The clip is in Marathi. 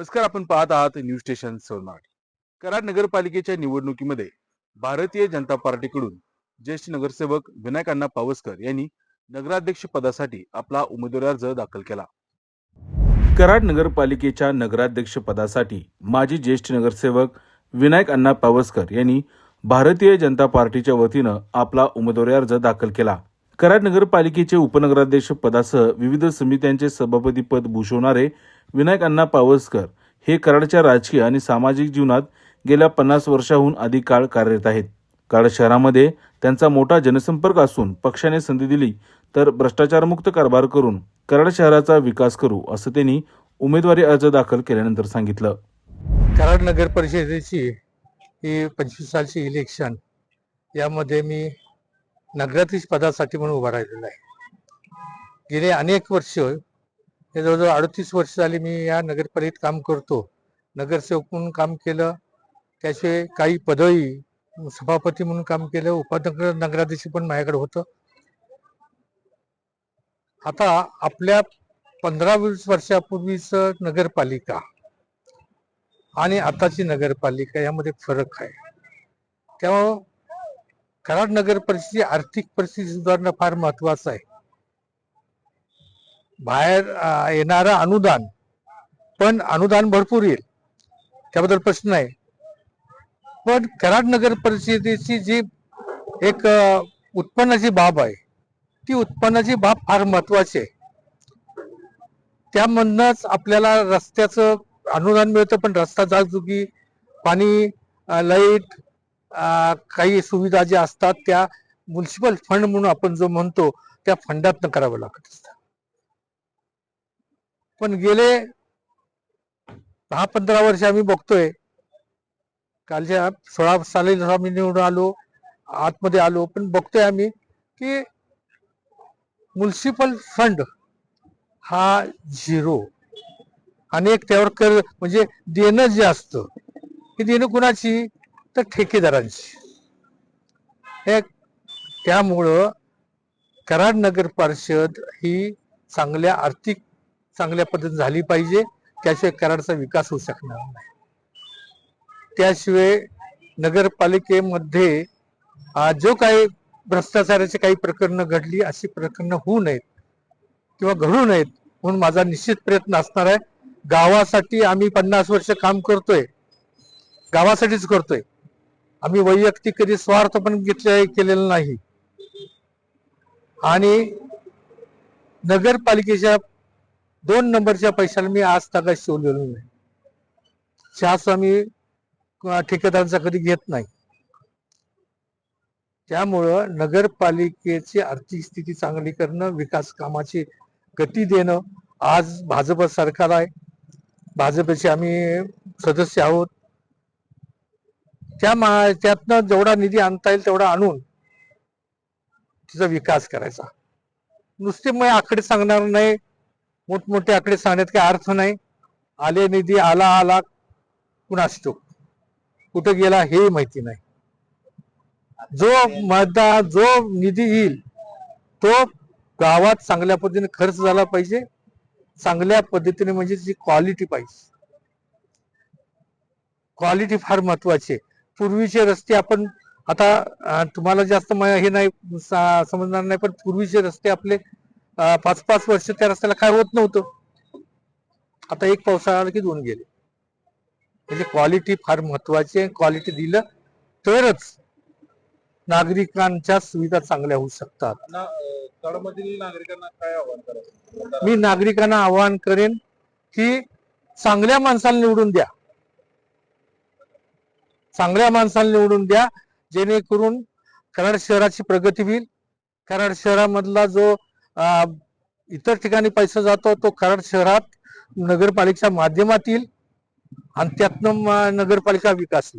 नमस्कार आपण पाहत आहात न्यूज स्टेशन सोनमार्ग कराड नगरपालिकेच्या निवडणुकीमध्ये भारतीय जनता पार्टीकडून ज्येष्ठ नगरसेवक विनायक अण्णा पावसकर यांनी नगराध्यक्ष पदासाठी आपला उमेदवारी अर्ज दाखल केला. कराड नगरपालिकेच्या नगराध्यक्ष पदासाठी माजी ज्येष्ठ नगरसेवक विनायक अण्णा पावसकर यांनी भारतीय जनता पार्टीच्या वतीनं आपला उमेदवारी अर्ज दाखल केला. कराड नगरपालिकेचे उपनगराध्यक्ष पदासह विविध समित्यांचे सभापती पद भूषवणारे विनायक अण्णा पावसकर हे कराडच्या राजकीय आणि सामाजिक जीवनात गेल्या पन्नास वर्षाहून अधिक काळ कार्यरत आहेत. कराड शहरामध्ये त्यांचा मोठा जनसंपर्क असून पक्षाने संधी दिली तर भ्रष्टाचारमुक्त कारभार करून कराड शहराचा विकास करू असं त्यांनी उमेदवारी अर्ज दाखल केल्यानंतर सांगितलं. कराड नगर परिषदेची ही पंचवीस सालची इलेक्शन यामध्ये मी नगराधीश पदासाठी म्हणून उभा राहिलेला आहे. गेले अनेक वर्ष हे जवळजवळ अडतीस वर्ष झाली मी या नगरपालिकेत काम करतो. नगरसेवक म्हणून काम केलं. त्याशिवाय काही पदवी सभापती म्हणून काम केलं. उपाध्यक्ष नगराध्यक्ष पण माझ्याकडे होतं. आता आपल्या पंधरा वीस वर्षापूर्वीच नगरपालिका आणि आताची नगरपालिका यामध्ये फरक आहे. त्यामुळं कराड नगर परिषदेची आर्थिक परिस्थिती सुधारणं फार महत्वाचं आहे. बाहेर येणारं अनुदान. पण अनुदान भरपूर येईल. त्याबद्दल प्रश्न आहे पण कराड नगर परिषदेची जी एक उत्पन्नाची बाब आहे ती उत्पन्नाची बाब फार महत्वाची आहे. त्यामधनच आपल्याला रस्त्याचं अनुदान मिळतं पण रस्ता जागजुगी पाणी लाइट काही सुविधा ज्या असतात त्या म्युन्सिपल फंड म्हणून आपण जो म्हणतो त्या फंडातनं करावं लागत असतात. पण गेले दहा पंधरा वर्ष आम्ही बघतोय. कालच्या सोळा साली जसं आम्ही निवडून आलो आतमध्ये आलो पण बघतोय आम्ही की म्युन्सिपल फंड हा झिरो. आणि एक त्यावर कर म्हणजे देणं जे असतं हे देणं कुणाची? तर ठेकेदारांची. एक त्यामुळं कराड नगर परिषद ही चांगल्या आर्थिक चांगल्या पद्धतीने झाली पाहिजे. त्याशिवाय कराडचा विकास होऊ शकणार नाही. त्याशिवाय नगरपालिकेमध्ये जो काही भ्रष्टाचाराची काही प्रकरणं घडली अशी प्रकरणं होऊ नयेत किंवा घडू नयेत म्हणून माझा निश्चित प्रयत्न असणार आहे. गावासाठी आम्ही पन्नास वर्ष काम करतोय. गावासाठीच करतोय. आम्ही वैयक्तिक कधी स्वार्थ पण घेतले केलेला नाही. आणि नगरपालिकेच्या दोन नंबरच्या पैशाला मी आज तक शिवलेलो नाही. शास आम्ही ठेकेदारांचा कधी घेत नाही. त्यामुळं नगरपालिकेची आर्थिक स्थिती चांगली करणं विकास कामाची गती देणं आज भाजप सरकार आहे. भाजपचे आम्ही सदस्य आहोत. त्या मा- त्यातनं जेवढा निधी आणता येईल तेवढा आणून तिचा विकास करायचा. नुसते मग आकडे सांगणार नाही मोठमोठे आकडे सांगण्यात काही अर्थ नाही. आले निधी आला आला कुणास ठाऊक. कुठं गेला हे माहिती नाही. जो मतदार जो निधी येईल तो गावात चांगल्या पद्धतीने खर्च झाला पाहिजे. चांगल्या पद्धतीने म्हणजे जी क्वालिटी पाहिजे. क्वालिटी फार महत्वाची आहे. पूर्वीचे रस्ते आपण आता तुम्हाला जास्त म- हे नाही समजणार नाही पण पूर्वीचे रस्ते आपले पाच पाच वर्ष त्या रस्त्याला काय होत नव्हतं. आता एक पावसाळा आला की दोन गेले. म्हणजे क्वालिटी फार महत्वाची आहे. क्वालिटी दिलं तरच नागरिकांच्या सुविधा चांगल्या होऊ शकतात. ना तळमधील नागरिकांना काय आव्हान करायचं मी नागरिकांना आवाहन करेन की चांगल्या माणसाला निवडून द्या. चांगल्या माणसाला निवडून द्या. जेणेकरून कराड शहराची प्रगती होईल. कराड शहरामधला जो इतर ठिकाणी पैसा जातो तो कराड शहरात नगरपालिकेच्या माध्यमातील आणि त्यातनं नगरपालिका विकास